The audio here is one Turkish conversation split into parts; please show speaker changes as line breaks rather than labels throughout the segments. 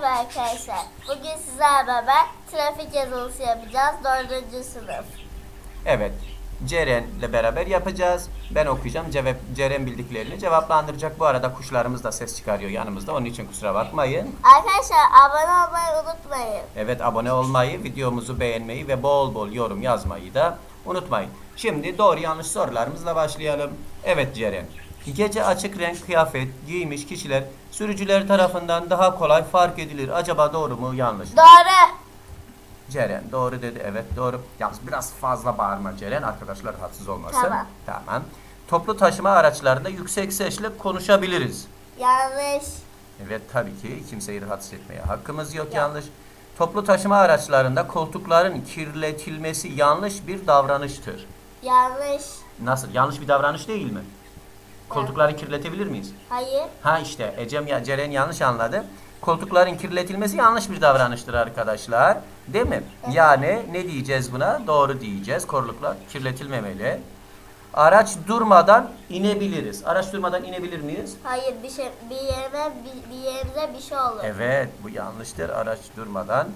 Merhaba arkadaşlar. Bugün sizlerle beraber trafik yazılısı yapacağız. Dördüncü sınıf.
Evet. Ceren'le beraber yapacağız. Ben okuyacağım. Cevap, Ceren bildiklerini cevaplandıracak. Bu arada kuşlarımız da ses çıkarıyor yanımızda. Onun için kusura bakmayın.
Arkadaşlar abone olmayı unutmayın.
Evet abone olmayı, videomuzu beğenmeyi ve bol bol yorum yazmayı da unutmayın. Şimdi doğru yanlış sorularımızla başlayalım. Evet Ceren. Gece açık renk kıyafet giymiş kişiler sürücüler tarafından daha kolay fark edilir. Acaba doğru mu yanlış mı?
Doğru.
Ceren doğru dedi. Evet doğru. Yalnız biraz fazla bağırma Ceren. Arkadaşlar rahatsız olmasın.
Tamam.
Tamam. Toplu taşıma araçlarında yüksek sesle konuşabiliriz.
Yanlış.
Evet tabii ki kimseyi rahatsız etmeye hakkımız yok yanlış. Toplu taşıma araçlarında koltukların kirletilmesi yanlış bir davranıştır.
Yanlış.
Nasıl? Yanlış bir davranış değil mi? Koltukları kirletebilir miyiz?
Hayır.
Ha işte Ecem ya Ceren yanlış anladı. Koltukların kirletilmesi yanlış bir davranıştır arkadaşlar. Değil mi? Yani ne diyeceğiz buna? Doğru diyeceğiz. Koltuklar kirletilmemeli. Araç durmadan inebiliriz. Araç durmadan inebilir miyiz?
Hayır bir şey bir yerime bir, bir yerimize bir şey olur.
Evet bu yanlıştır. Araç durmadan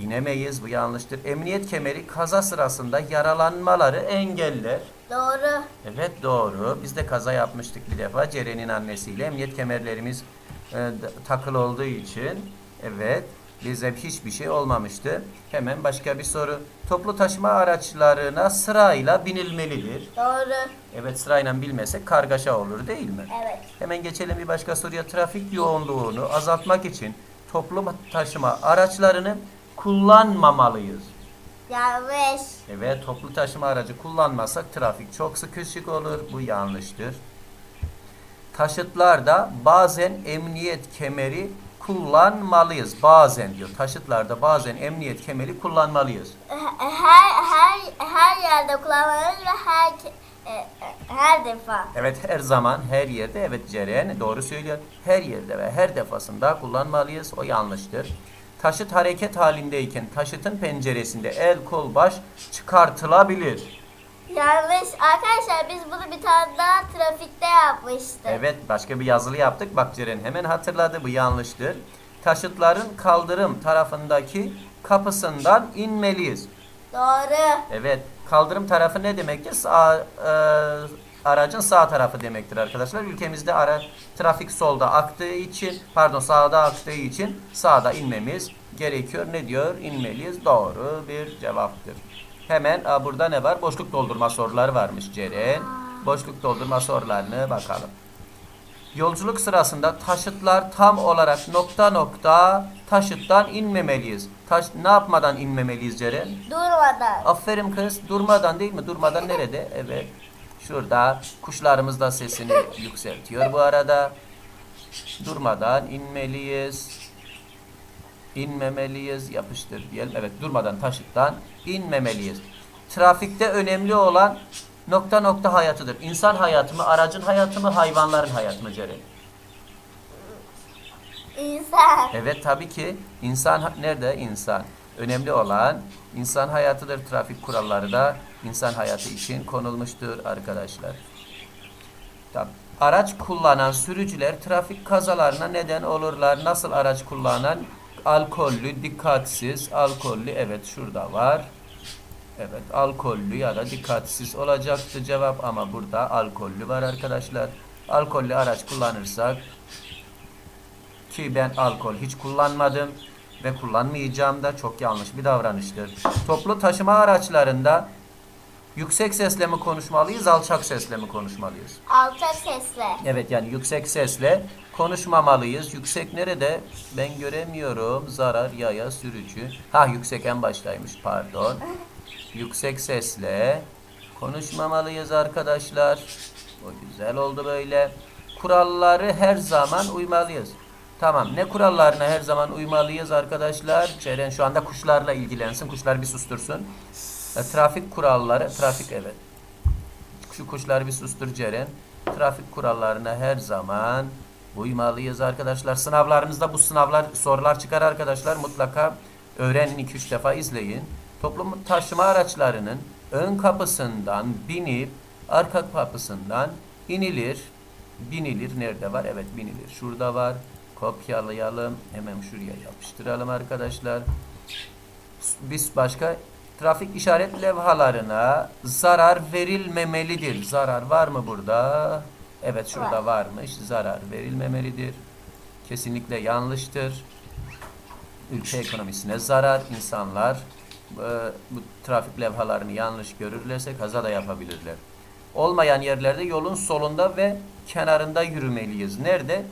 inemeyiz. Bu yanlıştır. Emniyet kemeri kaza sırasında yaralanmaları engeller.
Doğru.
Evet doğru. Biz de kaza yapmıştık bir defa Ceren'in annesiyle. Emniyet kemerlerimiz e, takılı olduğu için evet bize hiçbir şey olmamıştı. Hemen başka bir soru. Toplu taşıma araçlarına sırayla binilmelidir.
Doğru.
Evet sırayla bilmesek kargaşa olur değil mi?
Evet.
Hemen geçelim bir başka soruya. Trafik yoğunluğunu azaltmak için toplu taşıma araçlarını kullanmamalıyız.
Yanlış.
Evet toplu taşıma aracı kullanmazsak trafik çok sıkışık olur. Bu yanlıştır. Taşıtlarda bazen emniyet kemeri kullanmalıyız. Bazen diyor. Taşıtlarda bazen emniyet kemeri kullanmalıyız.
Her her her yerde kullanmalıyız ve her e, e, her defa.
Evet her zaman her yerde evet Ceren doğru söylüyor. Her yerde ve her defasında kullanmalıyız. O yanlıştır. Taşıt hareket halindeyken taşıtın penceresinde el kol baş çıkartılabilir.
Yanlış. Arkadaşlar biz bunu bir tane daha trafikte yapmıştık.
Evet başka bir yazılı yaptık. Bak Ceren hemen hatırladı. Bu yanlıştır. Taşıtların kaldırım tarafındaki kapısından inmeliyiz.
Doğru.
Evet. Kaldırım tarafı ne demektir? Sağ, e, aracın sağ tarafı demektir arkadaşlar. Ülkemizde ara trafik solda aktığı için, pardon sağda aktığı için sağda inmemiz gerekiyor. Ne diyor? İnmeliyiz. Doğru bir cevaptır. Hemen a, burada ne var? Boşluk doldurma soruları varmış Ceren. Boşluk doldurma sorularını bakalım. Yolculuk sırasında taşıtlar tam olarak nokta nokta taşıttan inmemeliyiz. Taş, ne yapmadan inmemeliyiz Ceren?
Durmadan.
Aferin kız. Durmadan değil mi? Durmadan nerede? Evet. Şurada. Kuşlarımız da sesini yükseltiyor bu arada. Durmadan inmeliyiz. İnmemeliyiz. Yapıştır diyelim. Evet durmadan taşıttan inmemeliyiz. Trafikte önemli olan nokta nokta hayatıdır. İnsan hayatı mı, aracın hayatı mı, hayvanların hayatı mı Ceren?
İnsan.
Evet tabii ki insan nerede insan? Önemli olan insan hayatıdır. Trafik kuralları da insan hayatı için konulmuştur arkadaşlar. Araç kullanan sürücüler trafik kazalarına neden olurlar. Nasıl araç kullanan? Alkollü, dikkatsiz, alkollü. Evet şurada var. Evet alkollü ya da dikkatsiz olacaktı cevap ama burada alkollü var arkadaşlar. Alkollü araç kullanırsak ki ben alkol hiç kullanmadım ve kullanmayacağım da çok yanlış bir davranıştır. Toplu taşıma araçlarında yüksek sesle mi konuşmalıyız, alçak sesle mi konuşmalıyız?
Alçak sesle.
Evet yani yüksek sesle konuşmamalıyız. Yüksek nerede? Ben göremiyorum. Zarar yaya sürücü. Ha yüksek en baştaymış pardon. Yüksek sesle konuşmamalıyız arkadaşlar. O güzel oldu böyle. Kuralları her zaman uymalıyız. Tamam. Ne kurallarına her zaman uymalıyız arkadaşlar? Ceren şu anda kuşlarla ilgilensin. Kuşlar bir sustursun. E, trafik kuralları, trafik evet. Şu kuşları bir sustur Ceren. Trafik kurallarına her zaman uymalıyız arkadaşlar. Sınavlarınızda bu sınavlar sorular çıkar arkadaşlar. Mutlaka öğrenin 2-3 defa izleyin. Toplum taşıma araçlarının ön kapısından binip arka kapısından inilir. Binilir. Nerede var? Evet binilir. Şurada var. Kopyalayalım. Hemen şuraya yapıştıralım arkadaşlar. Biz başka trafik işaret levhalarına zarar verilmemelidir. Zarar var mı burada? Evet şurada varmış. Zarar verilmemelidir. Kesinlikle yanlıştır. Ülke ekonomisine zarar. insanlar e, bu trafik levhalarını yanlış görürlerse kaza da yapabilirler. Olmayan yerlerde yolun solunda ve kenarında yürümeliyiz. Nerede?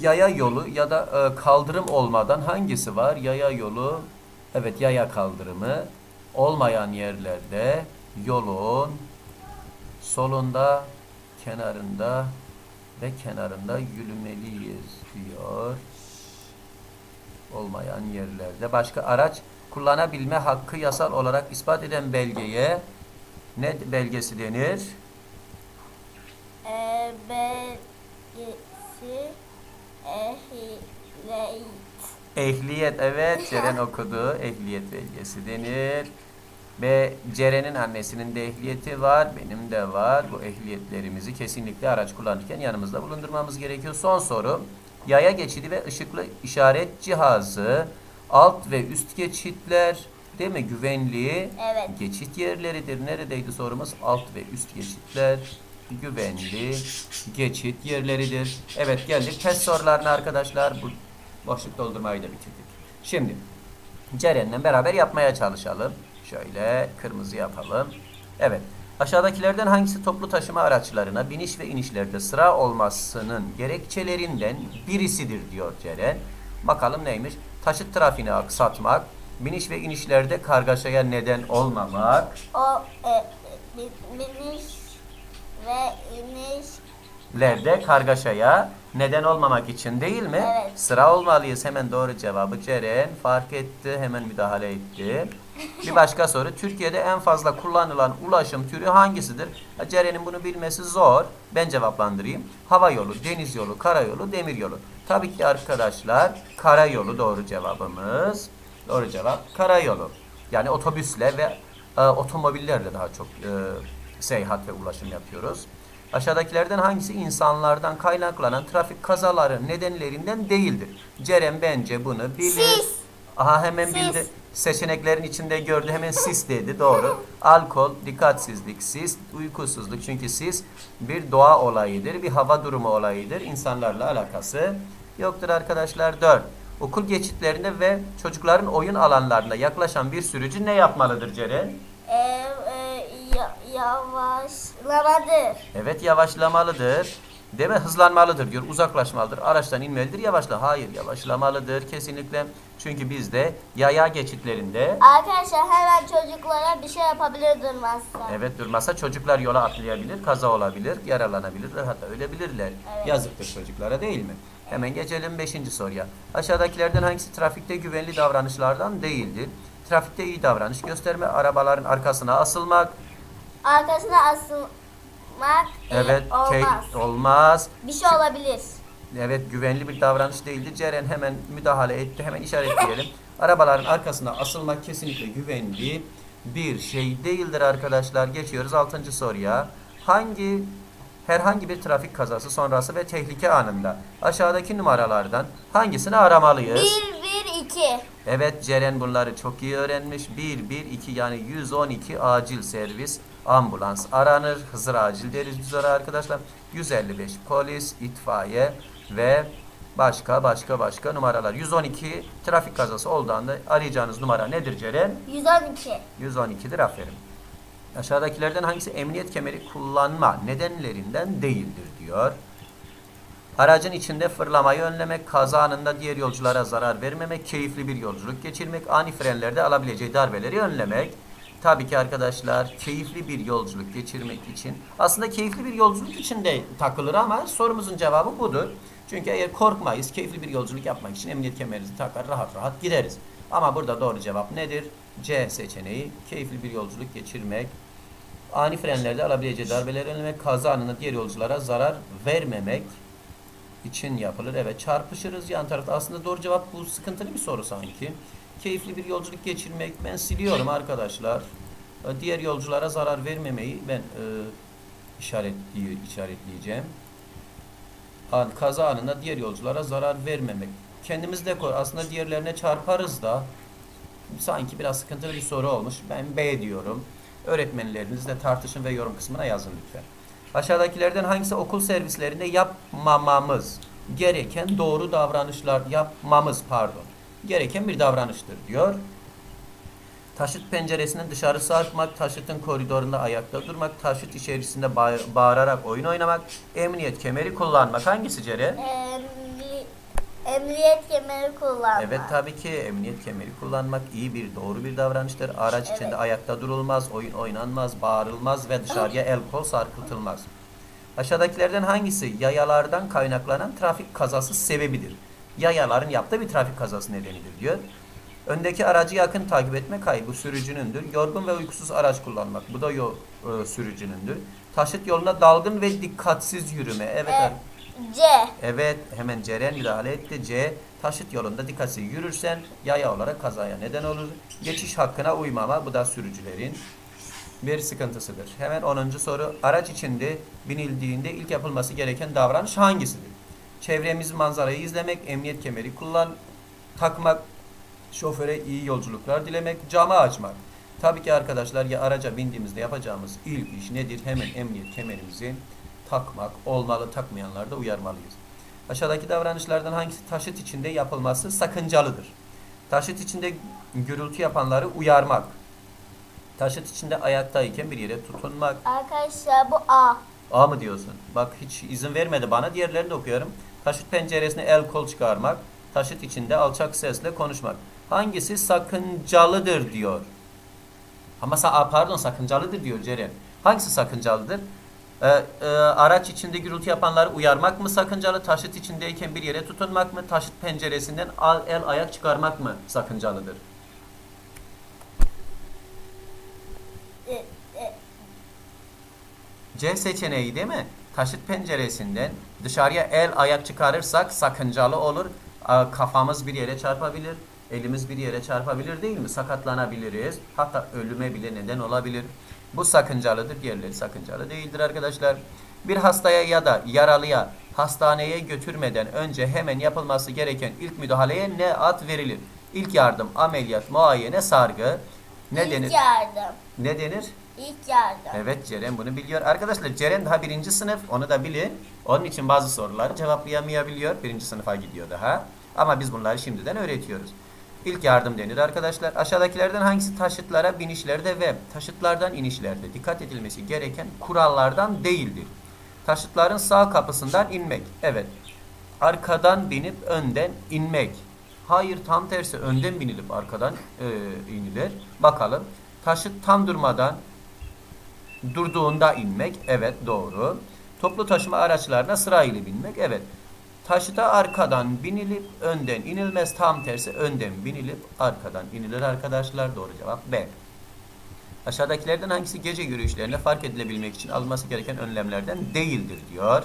Yaya yolu ya da e, kaldırım olmadan hangisi var? Yaya yolu, evet yaya kaldırımı. Olmayan yerlerde yolun solunda, kenarında ve kenarında yürümeliyiz diyor. Olmayan yerlerde. Başka araç kullanabilme hakkı yasal olarak ispat eden belgeye ne belgesi denir?
E, belgesi ehliyet.
Ehliyet evet Ceren okudu. Ehliyet belgesi denir. Ve Ceren'in annesinin de ehliyeti var. Benim de var. Bu ehliyetlerimizi kesinlikle araç kullanırken yanımızda bulundurmamız gerekiyor. Son soru. Yaya geçidi ve ışıklı işaret cihazı alt ve üst geçitler değil mi? Güvenliği
Evet.
geçit yerleridir. Neredeydi sorumuz? Alt ve üst geçitler güvenli geçit yerleridir. Evet geldik test sorularına arkadaşlar. Bu boşluk doldurmayı da bitirdik. Şimdi Ceren'le beraber yapmaya çalışalım. Şöyle kırmızı yapalım. Evet. Aşağıdakilerden hangisi toplu taşıma araçlarına biniş ve inişlerde sıra olmasının gerekçelerinden birisidir diyor Ceren. Bakalım neymiş? Taşıt trafiğini aksatmak, biniş ve inişlerde kargaşaya neden olmamak,
O e, bi- biniş ve iniş
lerde kargaşaya neden olmamak için değil mi?
Evet.
Sıra olmalıyız. Hemen doğru cevabı Ceren fark etti. Hemen müdahale etti. Bir başka soru. Türkiye'de en fazla kullanılan ulaşım türü hangisidir? Ha, Ceren'in bunu bilmesi zor. Ben cevaplandırayım. Hava yolu, deniz yolu, karayolu, demir yolu. Tabii ki arkadaşlar karayolu doğru cevabımız. Doğru cevap karayolu. Yani otobüsle ve e, otomobillerle daha çok e, seyahat ve ulaşım yapıyoruz. Aşağıdakilerden hangisi insanlardan kaynaklanan trafik kazaları nedenlerinden değildir? Ceren bence bunu bilir.
Sis.
Aha hemen
Sis.
bildi. Seçeneklerin içinde gördü. Hemen sis dedi. Doğru. Alkol, dikkatsizlik, sis, uykusuzluk. Çünkü sis bir doğa olayıdır. Bir hava durumu olayıdır. İnsanlarla alakası yoktur arkadaşlar. 4. Okul geçitlerinde ve çocukların oyun alanlarında yaklaşan bir sürücü ne yapmalıdır Ceren?
e, e, ya, yavaşlamadır.
Evet yavaşlamalıdır. Değil mi? Hızlanmalıdır diyor. Uzaklaşmalıdır. Araçtan inmelidir. Yavaşla. Hayır yavaşlamalıdır kesinlikle. Çünkü bizde yaya geçitlerinde
Arkadaşlar hemen çocuklara bir şey yapabilir durmazsa.
evet durmasa çocuklar yola atlayabilir, kaza olabilir, yaralanabilir hatta ölebilirler.
Evet.
Yazıktır çocuklara değil mi? Hemen geçelim 5. soruya. Aşağıdakilerden hangisi trafikte güvenli davranışlardan değildir? Trafikte iyi davranış gösterme, arabaların arkasına asılmak,
Arkasına asılmak e,
evet
olmaz.
olmaz.
Bir şey olabilir.
Evet güvenli bir davranış değildir. Ceren hemen müdahale etti. Hemen işaretleyelim. Arabaların arkasına asılmak kesinlikle güvenli bir şey değildir arkadaşlar. Geçiyoruz 6. soruya. Hangi herhangi bir trafik kazası sonrası ve tehlike anında aşağıdaki numaralardan hangisini aramalıyız?
1 1 2.
Evet Ceren bunları çok iyi öğrenmiş. 1, 1, 2 yani 112 acil servis ambulans aranır. Hızır acil deriz biz oraya arkadaşlar. 155 polis, itfaiye ve başka başka başka numaralar. 112 trafik kazası olduğunda arayacağınız numara nedir Ceren?
112.
112'dir aferin. Aşağıdakilerden hangisi emniyet kemeri kullanma nedenlerinden değildir diyor. Aracın içinde fırlamayı önlemek, kaza anında diğer yolculara zarar vermemek, keyifli bir yolculuk geçirmek, ani frenlerde alabileceği darbeleri önlemek. Tabii ki arkadaşlar keyifli bir yolculuk geçirmek için aslında keyifli bir yolculuk için de takılır ama sorumuzun cevabı budur. Çünkü eğer korkmayız, keyifli bir yolculuk yapmak için emniyet kemerimizi takar rahat rahat gideriz. Ama burada doğru cevap nedir? C seçeneği keyifli bir yolculuk geçirmek, ani frenlerde alabileceği darbeleri önlemek, kaza anında diğer yolculara zarar vermemek için yapılır. Evet çarpışırız yan tarafta. Aslında doğru cevap bu sıkıntılı bir soru sanki. Keyifli bir yolculuk geçirmek. Ben siliyorum arkadaşlar. Ee, Diğer yolculara zarar vermemeyi ben e, işaretli, işaretleyeceğim. an, kaza anında diğer yolculara zarar vermemek. Kendimiz de koy. Aslında diğerlerine çarparız da sanki biraz sıkıntılı bir soru olmuş. Ben B diyorum. Öğretmenlerinizle tartışın ve yorum kısmına yazın lütfen. Aşağıdakilerden hangisi okul servislerinde yapmamamız gereken doğru davranışlar yapmamız pardon gereken bir davranıştır diyor. Taşıt penceresinden dışarı sarkmak, taşıtın koridorunda ayakta durmak, taşıt içerisinde bağır- bağırarak oyun oynamak, emniyet kemeri kullanmak. Hangisi Ceren?
Emni, emniyet kemeri kullanmak.
Evet tabii ki emniyet kemeri kullanmak iyi bir doğru bir davranıştır. Araç
Evet.
içinde ayakta durulmaz, oyun oynanmaz, bağırılmaz ve dışarıya el kol sarkıtılmaz. Aşağıdakilerden hangisi yayalardan kaynaklanan trafik kazası sebebidir? Yayaların yaptığı bir trafik kazası nedenidir diyor. Öndeki aracı yakın takip etmek hayır bu sürücünündür. Yorgun ve uykusuz araç kullanmak bu da yol, e, sürücünündür. Taşıt yoluna dalgın ve dikkatsiz yürüme. Evet.
E,
ar-
C.
Evet hemen Ceren müdahale etti. C. Taşıt yolunda dikkatsiz yürürsen yaya olarak kazaya neden olur. Geçiş hakkına uymama bu da sürücülerin bir sıkıntısıdır. Hemen 10. soru. Araç içinde binildiğinde ilk yapılması gereken davranış hangisidir? Çevremiz manzarayı izlemek, emniyet kemeri kullan, takmak, şoföre iyi yolculuklar dilemek, camı açmak. Tabii ki arkadaşlar ya araca bindiğimizde yapacağımız ilk iş nedir? Hemen emniyet kemerimizi takmak, olmalı takmayanlar da uyarmalıyız. Aşağıdaki davranışlardan hangisi taşıt içinde yapılması sakıncalıdır? Taşıt içinde gürültü yapanları uyarmak. Taşıt içinde ayaktayken bir yere tutunmak.
Arkadaşlar bu A.
A mı diyorsun? Bak hiç izin vermedi bana. Diğerlerini de okuyorum. Taşıt penceresine el kol çıkarmak. Taşıt içinde alçak sesle konuşmak. Hangisi sakıncalıdır diyor. Ama sa pardon sakıncalıdır diyor Ceren. Hangisi sakıncalıdır? Ee, e, araç içinde gürültü yapanları uyarmak mı sakıncalı? Taşıt içindeyken bir yere tutunmak mı? Taşıt penceresinden al, el ayak çıkarmak mı sakıncalıdır? C seçeneği değil mi? Taşıt penceresinden dışarıya el ayak çıkarırsak sakıncalı olur. Kafamız bir yere çarpabilir. Elimiz bir yere çarpabilir değil mi? Sakatlanabiliriz. Hatta ölüme bile neden olabilir. Bu sakıncalıdır. Diğerleri sakıncalı değildir arkadaşlar. Bir hastaya ya da yaralıya hastaneye götürmeden önce hemen yapılması gereken ilk müdahaleye ne ad verilir? İlk yardım, ameliyat, muayene, sargı. Ne
ilk
denir?
yardım.
Ne denir?
İlk yardım.
Evet Ceren bunu biliyor. Arkadaşlar Ceren daha birinci sınıf onu da bilin. Onun için bazı soruları cevaplayamayabiliyor. Birinci sınıfa gidiyor daha. Ama biz bunları şimdiden öğretiyoruz. İlk yardım denir arkadaşlar. Aşağıdakilerden hangisi taşıtlara binişlerde ve taşıtlardan inişlerde dikkat edilmesi gereken kurallardan değildir? Taşıtların sağ kapısından inmek. Evet. Arkadan binip önden inmek. Hayır tam tersi önden binilip arkadan e, inilir. Bakalım. Taşıt tam durmadan durduğunda inmek. Evet doğru. Toplu taşıma araçlarına sırayla binmek. Evet. Taşıta arkadan binilip önden inilmez. Tam tersi önden binilip arkadan inilir arkadaşlar. Doğru cevap B. Aşağıdakilerden hangisi gece yürüyüşlerine fark edilebilmek için alınması gereken önlemlerden değildir diyor.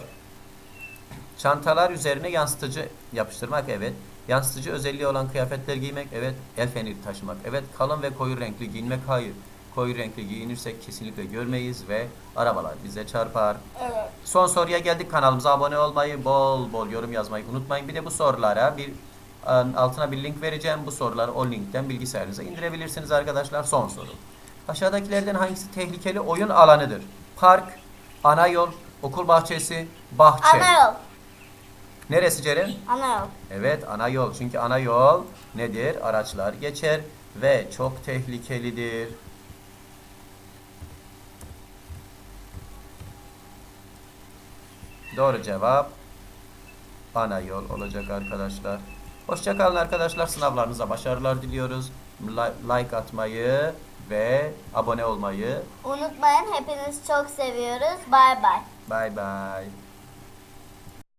Çantalar üzerine yansıtıcı yapıştırmak evet. Yansıtıcı özelliği olan kıyafetler giymek evet. El feneri taşımak evet. Kalın ve koyu renkli giyinmek hayır. Koyu renkli giyinirsek kesinlikle görmeyiz ve arabalar bize çarpar.
Evet.
Son soruya geldik. Kanalımıza abone olmayı, bol bol yorum yazmayı unutmayın. Bir de bu sorulara bir altına bir link vereceğim. Bu soruları o linkten bilgisayarınıza indirebilirsiniz arkadaşlar. Son soru. Aşağıdakilerden hangisi tehlikeli oyun alanıdır? Park, ana yol, okul bahçesi, bahçe.
Ana yol.
Neresi Ceren?
Ana yol.
Evet ana yol. Çünkü ana yol nedir? Araçlar geçer ve çok tehlikelidir. Doğru cevap ana yol olacak arkadaşlar. Hoşçakalın arkadaşlar. Sınavlarınıza başarılar diliyoruz. Li- Like atmayı ve abone olmayı.
Unutmayın hepinizi çok seviyoruz. Bay bay.
Bay bay.